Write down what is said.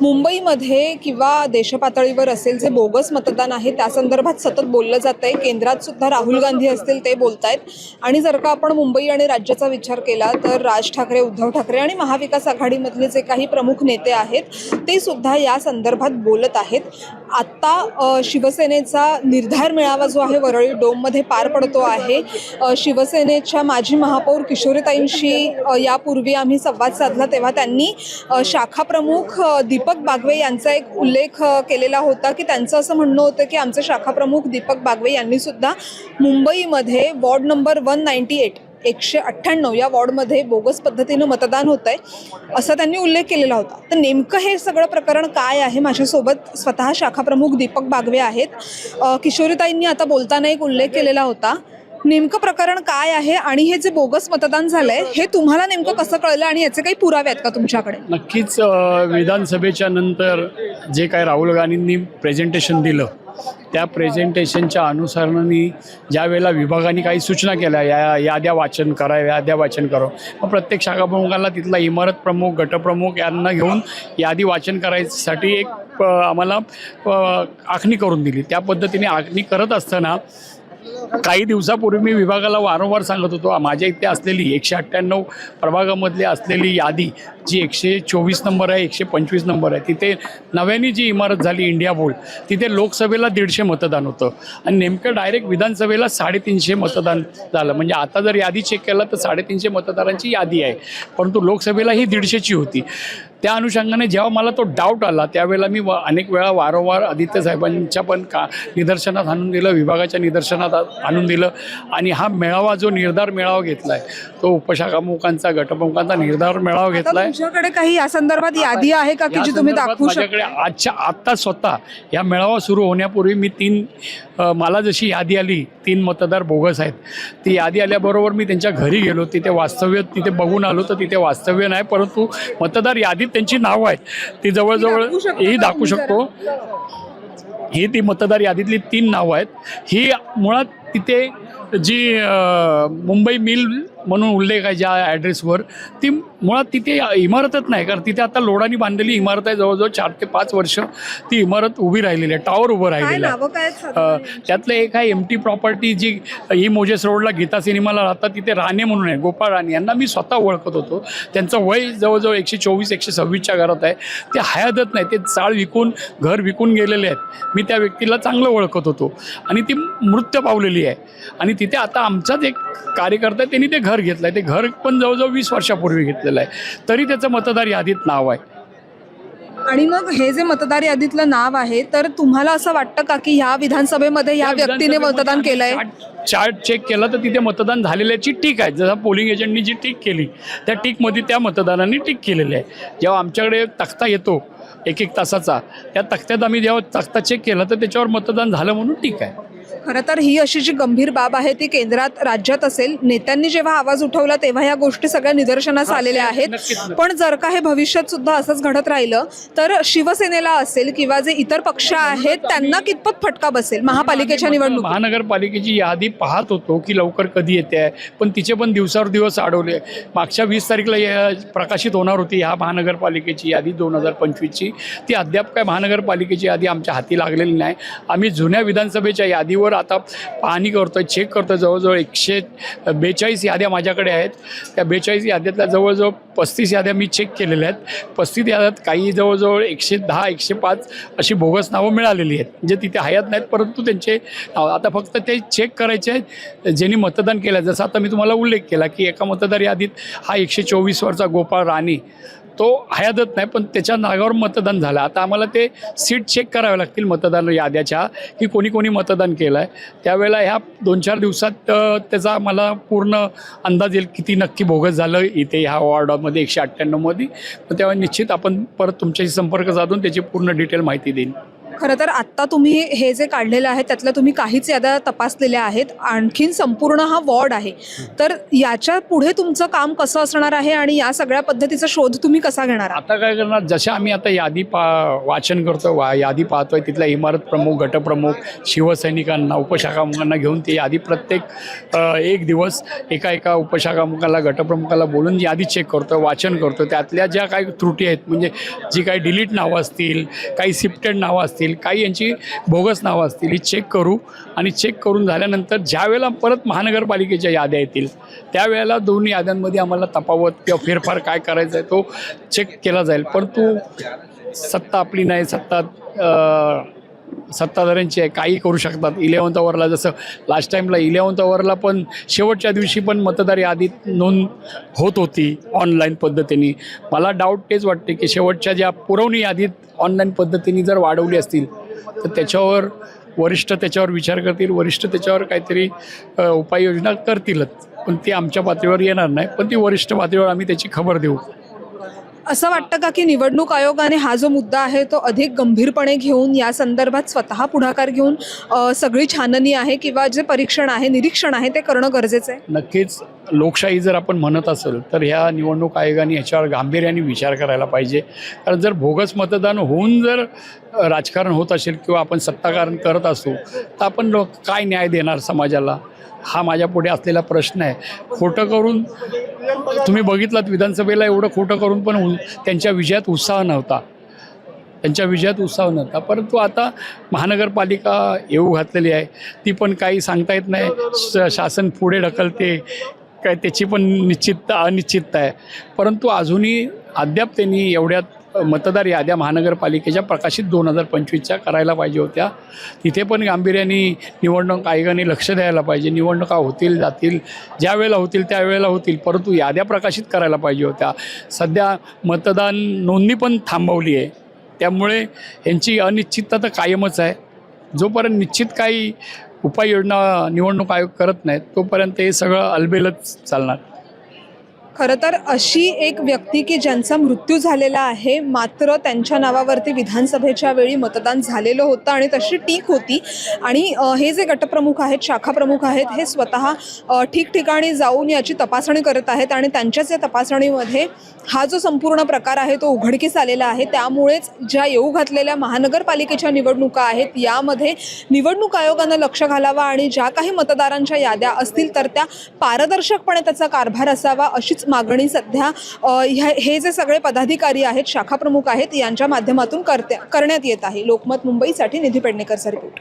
मुंबईमध्ये किंवा देशपातळीवर असेल जे बोगस मतदान आहे त्या संदर्भात सतत बोललं जात आहे केंद्रात सुद्धा राहुल गांधी असतील ते बोलत आहेत आणि जर का आपण मुंबई आणि राज्याचा विचार केला तर राज ठाकरे उद्धव ठाकरे आणि महाविकास आघाडीमधले जे काही प्रमुख नेते आहेत ते सुद्धा या संदर्भात बोलत आहेत. आत्ता शिवसेनेचा निर्धार मेळावा जो आहे वरळी डोममध्ये पार पडतो आहे. शिवसेनेच्या माजी महापौर किशोरीताईंशी यापूर्वी आम्ही संवाद साधला तेव्हा त्यांनी शाखाप्रमुख शाखा प्रमुख दीपक बागवे यांचा एक उल्लेख केलेला होता की त्यांचं असं म्हणणं होतं की आमचे शाखा प्रमुख दीपक बागवे यांनी सुद्धा मुंबईमध्ये ward number one ninety eight एकशे अठ्ठ्याण्णव या वॉर्डमध्ये बोगस पद्धतीनं मतदान होत आहे असा त्यांनी उल्लेख केलेला होता. तर नेमकं हे सगळं प्रकरण काय आहे? माझ्यासोबत स्वतः शाखा प्रमुख दीपक बागवे आहेत. किशोरीताईंनी आता बोलताना एक उल्लेख केलेला होता. नेमकं प्रकरण काय आहे आणि हे जे बोगस मतदान झालंय हे तुम्हाला नेमकं कसं कळलं आणि याचे काही पुरावे आहेत का तुमच्याकडे? नक्कीच विधानसभेच्या नंतर जे काय राहुल गांधींनी प्रेझेंटेशन दिलं त्या प्रेझेंटेशनच्या अनुसरणाने ज्या वेळेला विभागाने काही सूचना केल्या या याद्या वाचन करा याद्या वाचन करा. मग प्रत्येक शाखाप्रमुखाला तिथला इमारत प्रमुख गटप्रमुख यांना घेऊन यादी वाचन करायसाठी एक आम्हाला आखणी करून दिली. त्या पद्धतीने आखणी करत असताना काही दिवसापूर्वी मी विभागाला वारंवार सांगत होतो माझ्या इथे असलेली एकशे अठ्ठ्याण्णव प्रभागामधली असलेली यादी जी एकशे चोवीस नंबर आहे एकशे पंचवीस नंबर आहे तिथे नव्याने जी इमारत झाली इंडिया बोर्ड तिथे लोकसभेला दीडशे मतदान होतं. आणि नेमकं डायरेक्ट विधानसभेला साडेतीनशे मतदान झालं. म्हणजे आता जर यादी चेक केलं तर साडेतीनशे मतदारांची यादी आहे. परंतु लोकसभेला ही दीडशेची होती. त्या अनुषंगाने जेव्हा मला तो डाऊट आला त्यावेळेला मी अनेक वेळा वारंवार आदित्य साहेबांच्या पण का निदर्शनात आणून दिलं विभागाच्या निदर्शनात आणून दिलं. आणि हा मेळावा जो निर्धार मेळावा घेतला आहे तो उपशाखामुखांचा गटप्रमुखांचा निर्धार मेळावा घेतला आहे तुमच्याकडे काही या संदर्भात यादी आहे का की जी तुम्ही दाखवू माझ्याकडे शकता आजच्या आत्ता स्वतः या मेळावा सुरू होण्यापूर्वी मी तीन अ, मला जशी यादी आली तीन मतदार बोगस आहेत. ती यादी आल्याबरोबर मी त्यांच्या घरी गेलो तिथे वास्तव्य तिथे बघून आलो तर तिथे वास्तव्य नाही परंतु मतदार यादीत त्यांची नावं आहेत. ती जवळजवळ दाखवू शकता ही का दाखवू तुम्ही शकतो. ही ती मतदार यादीतली तीन नावं आहेत. ही मुळात तिथे जी मुंबई मिल म्हणून उल्लेख आहे ज्या ॲड्रेसवर ती मुळात तिथे इमारतच नाही कारण तिथे आता लोडानी बांधलेली इमारत आहे जवळजवळ चार ते पाच वर्ष ती इमारत उभी राहिलेली आहे टॉवर उभं राहिलेलं आहे? त्यातलं एक आहे एम टी प्रॉपर्टी जी ही मोजेस रोडला गीता सिनेमाला राहतात तिथे राणे म्हणून आहे गोपाळ राणे. यांना मी स्वतः ओळखत होतो. त्यांचं वय जवळजवळ एकशे चोवीस एकशे सव्वीसच्या घरात आहे. ते हयातच नाही ते चाळ विकून घर विकून गेलेले आहेत. मी त्या व्यक्तीला चांगलं ओळखत होतो. आणि ती मृत्यू पावलेली आहे. आणि तिथे आता आमचाच एक कार्यकर्ता आहे त्यांनी ते घर घेतलं आहे ते घर पण जवळजवळ वीस वर्षापूर्वी घेतलेलं आहे. तरी त्याचं मतदार यादीत नाव आहे. आणि मग हे जे मतदार यादीतलं नाव आहे तर तुम्हाला असं वाटतं का की ह्या विधानसभेमध्ये त्या व्यक्तीने मतदान केलंय? चार्ट- चेक केला तर तिथे मतदान झालेल्याची टीक आहे. जसं पोलिंग एजंटनी जी टीक केली त्या टीकमध्ये त्या मतदारांनी टीक केलेली आहे. जेव्हा आमच्याकडे तक्ता येतो एक एक तासाचा त्या तक्त्यात आम्ही जेव्हा तक्ता चेक केला तर त्याच्यावर मतदान झालं म्हणून ठीक आहे. खरं तर ही अशी जी गंभीर बाब आहे ती केंद्रात राज्यात असेल. नेत्यांनी जेव्हा आवाज उठवला तेव्हा या गोष्टी सगळ्या निदर्शनास आलेल्या आहेत. पण जर का हे भविष्यात सुद्धा असंच घडत राहिलं तर शिवसेनेला असेल किंवा जे इतर पक्ष आहेत त्यांना कितपत फटका बसेल? महापालिकेच्या निवडणूक महानगरपालिकेची यादी पाहत होतो की लवकर कधी येते आहे. पण तिचे पण दिवसावर दिवस अडवले मागच्या वीस तारीखला प्रकाशित होणार होती ह्या महानगरपालिकेची यादी दोन हजार पंचवीसची. ती अद्याप काय महानगरपालिकेची यादी आमच्या हाती लागलेली नाही. आम्ही जुन्या विधानसभेच्या यादीवर आता पाहणी करतोय चेक करतोय. जवळजवळ एकशे बेचाळीस याद्या माझ्याकडे आहेत. त्या बेचाळीस याद्यातल्या जवळजवळ पस्तीस याद्या मी चेक केलेल्या आहेत. पस्तीस याद्यात काही जवळजवळ एकशे दहा एकशे पाच अशी बोगस नावं मिळालेली आहेत. जे तिथे हयात नाहीत परंतु त्यांचे नाव. आता फक्त ते चेक करायचे आहेत. ज्यांनी मतदान केलं जसं आता मी तुम्हाला उल्लेख केला की एका मतदार यादीत हा एकशे चोवीस वरचा गोपाळ राणे तो हयादत नाही पण त्याच्या नागावर मतदान झालं. आता आम्हाला ते सीट चेक करावे लागतील मतदान याद्याच्या की कोणी कोणी मतदान केलं आहे त्यावेळेला ह्या दोन चार दिवसात त्याचा मला पूर्ण अंदाज येईल किती नक्की भोगत झालं इथे ह्या वॉर्डामध्ये एकशे अठ्ठ्याण्णवमध्ये मग तेव्हा निश्चित आपण परत तुमच्याशी संपर्क साधून त्याची पूर्ण डिटेल माहिती देईन. खरं तर आत्ता तुम्ही हे जे काढलेलं आहे त्यातलं तुम्ही काहीच याद्या तपासलेल्या आहेत. आणखीन संपूर्ण हा वॉर्ड आहे. तर याच्यापुढे तुमचं काम कसं असणार आहे आणि या सगळ्या पद्धतीचा शोध तुम्ही कसा घेणार आहात? आता काय करणार? जशा आम्ही आता यादी पा वाचन करतो वा यादी पाहतोय तिथल्या इमारत प्रमुख गटप्रमुख शिवसैनिकांना उपशाखामुखांना घेऊन ती यादी प्रत्येक अ, एक दिवस एका एका उपशाखामुखाला गटप्रमुखाला बोलून यादी चेक करतो वाचन करतो. त्यातल्या ज्या काही त्रुटी आहेत म्हणजे जी काही डिलीट नावं असतील काही शिफ्टेड नावं असतील काही यांची बोगस नावं असतील ही चेक करू. आणि चेक करून झाल्यानंतर ज्यावेळेला परत महानगरपालिकेच्या याद्या येतील त्यावेळेला दोन याद्यांमध्ये आम्हाला तफावत किंवा फेरफार काय करायचा आहे तो चेक केला जाईल. परंतु सत्ता आपली नाही सत्ता सत्ताधाऱ्यांची आहे काही करू शकतात. इलेवन्थ अवरला जसं लास्ट टाईमला इलेवन्थ अवरला पण शेवटच्या दिवशी पण मतदार यादीत नोंद होत होती ऑनलाईन पद्धतीने. मला डाऊट तेच वाटते की शेवटच्या ज्या पुरवणी यादीत ऑनलाईन पद्धतीने जर वाढवली असतील तर त्याच्यावर वरिष्ठ त्याच्यावर विचार करतील वरिष्ठ त्याच्यावर काहीतरी उपाययोजना करतीलच. पण ती आमच्या पातळीवर येणार नाही. पण ती वरिष्ठ पातळीवर आम्ही त्याची खबर देऊ. असं वाटतं का की निवडणूक आयोगाने हा जो मुद्दा आहे तो अधिक गंभीरपणे घेऊन या संदर्भात स्वतः पुढाकार घेऊन सगळी छाननी आहे किंवा जे परीक्षण आहे निरीक्षण आहे ते करणं गरजेचं आहे? नक्कीच. लोकशाही जर आपण म्हणत असेल तर ह्या निवडणूक आयोगाने ह्याच्यावर गांभीर्याने विचार करायला पाहिजे. कारण जर भोगस मतदान होऊन जर राजकारण होत असेल किंवा आपण सत्ताकारण करत असू तर आपण लोक काय न्याय देणार समाजाला? हा माझ्या पुढे असलेला प्रश्न आहे. खोटं करून तुम्ही बघितलात विधानसभेला एवढं खोटं करून पण त्यांच्या विजयात उत्साह नव्हता. त्यांच्या विजयात उत्साह नव्हता. परंतु आता महानगरपालिका येऊ घातलेली आहे. ती पण काही सांगता येत नाही. श- शासन पुढे ढकलते. काय त्याची पण निश्चितता अनिश्चितता आहे. परंतु अजूनही अद्याप त्यांनी एवढ्यात मतदार याद्या महानगरपालिकेच्या प्रकाशित दोन हजार पंचवीसच्या करायला पाहिजे होत्या. तिथे पण गांभीर्याने निवडणूक आयोगाने लक्ष द्यायला पाहिजे. निवडणुका होतील जातील ज्या वेळेला होतील त्यावेळेला होतील. परंतु याद्या प्रकाशित करायला पाहिजे होत्या. सध्या मतदान नोंदणी पण थांबवली आहे. त्यामुळे यांची अनिश्चितता तर कायमच आहे. जोपर्यंत निश्चित काही उपाययोजना निवडणूक आयोग करत नाहीत तोपर्यंत हे सगळं अलबेलच चालणार. खरं तर अशी एक व्यक्ती की ज्यांचा मृत्यू झालेला आहे मात्र त्यांच्या नावावरती विधानसभेच्या वेळी मतदान झालेलं होतं आणि तशी टीक होती. आणि हे जे गटप्रमुख आहेत शाखा प्रमुख आहेत हे स्वतः ठिकठिकाणी जाऊन याची तपासणी करत आहेत आणि त्यांच्याच या तपासणीमध्ये हा जो संपूर्ण प्रकार आहे तो उघडकीस आलेला आहे. त्यामुळेच ज्या येऊ घातलेल्या महानगरपालिकेच्या निवडणुका आहेत यामध्ये निवडणूक आयोगानं लक्ष घालावं आणि ज्या काही मतदारांच्या याद्या असतील तर त्या पारदर्शकपणे त्याचा कारभार असावा अशीच मागणी सध्या ह्या हे जे सगळे पदाधिकारी आहेत शाखा प्रमुख आहेत यांच्या माध्यमातून करत्या करण्यात येत आहे. लोकमत मुंबईसाठी निधी पेडणेकर रिपोर्ट